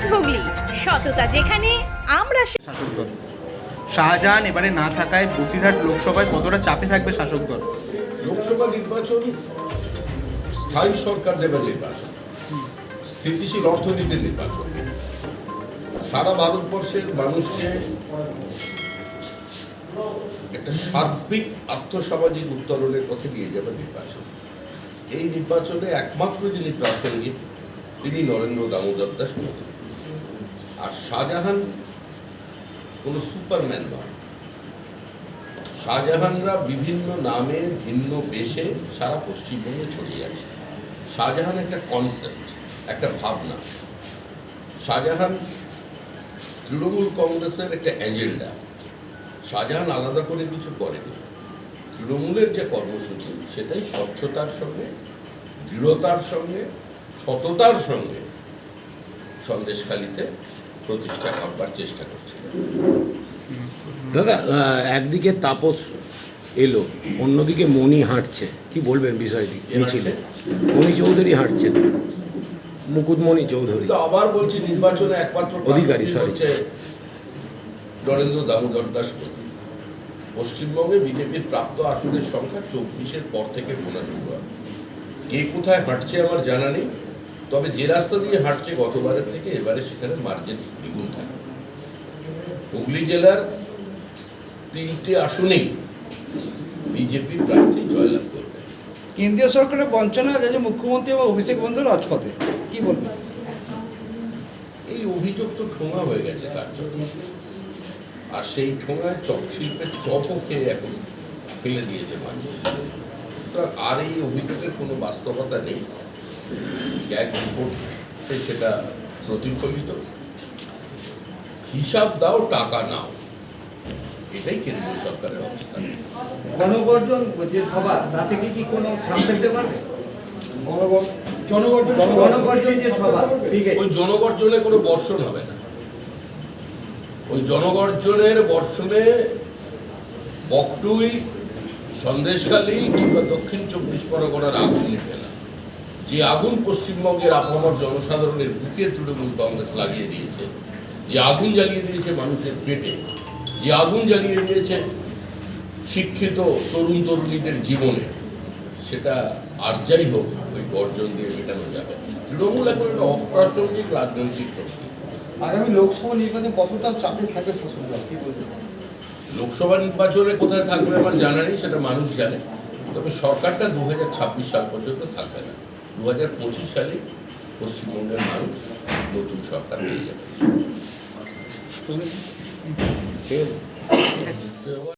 News Hooghly সততা যেখানে আমরা শাসক দল শাহজাহান এবারে না থাকায় বসিরহাট লোকসভায় কতটা চাপে থাকবে শাসক দল লোকসভা নির্বাচন স্থায়ী সরকার দেবের নির্বাচন। স্থিতিশীল অর্থনীতির নির্বাচন। সারা ভারতবর্ষের মানুষকে একটা সার্বিক আর্থসামাজিক উত্তরণের পথে নিয়ে যাবে নির্বাচন। এই নির্বাচনে একমাত্র যিনি প্রাসঙ্গিক তিনি নরেন্দ্র দামোদর দাস মোদী। আর শাহজাহান কোনো সুপারম্যান নয়। শাহজাহানরা বিভিন্ন নামে ভিন্ন বেশে সারা পশ্চিমবঙ্গে ছড়িয়ে আছে শাহজাহান একটা কনসেপ্ট একটা ভাবনা। শাহজাহান তৃণমূল কংগ্রেসের একটা এজেন্ডা শাহজাহান আলাদা করে কিছু করেনি। তৃণমূলের যে কর্মসূচি, সেটাই স্বচ্ছতার সঙ্গে, দৃঢ়তার সঙ্গে, সততার সঙ্গে সন্দেশখালিতে প্রতিষ্ঠা করবার চেষ্টা করছে। দাদা একদিকে তাপস এলো অন্যদিকে মণি হাঁটছে। কি বলবেন বিষয়টি? মিছিলে। মণি চৌধুরী হাঁটছেন। মুকুটমণি চৌধুরী। তো আবার বলছি নির্বাচনে একমাত্র অধিকারী, সরি নরেন্দ্র দামোদর দাস পশ্চিমবঙ্গে বিজেপির প্রাপ্ত আসনের সংখ্যা চব্বিশের পর থেকে গোনা শুরু হয়। কে কোথায় হাঁটছে আমার জানা নেই। তবে যে রাস্তা দিয়ে হাঁটছে গতবারের থেকে এবারে সেখানে মার্জিন দ্বিগুণ থাকে। হুগলি জেলার তিনটি আসনেই বিজেপি প্রার্থী জয়লাভ করবে। কেন্দ্রীয় সরকারের বঞ্চনা যে মুখ্যমন্ত্রী এবং অভিষেক বন্ধু রাজপথে। কি বলবেন? এই অভিযোগ তো ঠোঙা হয়ে গেছে কার্যত আর সেই ঠোঙায় চপ শিল্পের চপও খেয়ে এখন ফেলে দিয়েছে মানুষ। সুতরাং আর এই অভিযোগের কোনো বাস্তবতা নেই। গ্যাগ রিপোর্টে সেটা প্রতিফলিত। হিসাব দাও টাকা নাও। এটাই কেন্দ্রীয় সরকারের অবস্থান গণবর্জন যে সভা তাতে কি কি কোনো ছাপ ফেলতে পারবে? জনগর্জন গণবর্জন যে সভা ঠিক আছে। ওই জনগর্জনে কোনো বর্ষণ হবে না। ওই জনগর্জনের বর্ষণে বকটুই সন্দেশখালী কিংবা দক্ষিণ চব্বিশ পরগনার আগুন নিবে না। যে আগুন পশ্চিমবঙ্গের আপামর জনসাধারণের বুকে তৃণমূল কংগ্রেস লাগিয়ে দিয়েছে যে আগুন জ্বালিয়ে দিয়েছে মানুষের পেটে যে আগুন জ্বালিয়ে দিয়েছে শিক্ষিত তরুণ তরুণীদের জীবনে সেটা আর যাই হোক ওই গর্জন দিয়ে মেটানো যাবে। তৃণমূল এখন একটা অপ্রাসঙ্গিক রাজনৈতিক শক্তি। আগামী লোকসভা নির্বাচনে কতটা চাপে থাকবে শাসক দল কি লোকসভা নির্বাচনে কোথায় থাকবে আমার জানা নেই সেটা মানুষ জানে তবে সরকারটা দু হাজার ছাব্বিশ সাল পর্যন্ত থাকবে না। দু হাজার পঁচিশ সালে পশ্চিমবঙ্গের মানুষ নতুন সরকার পেয়ে যাবে।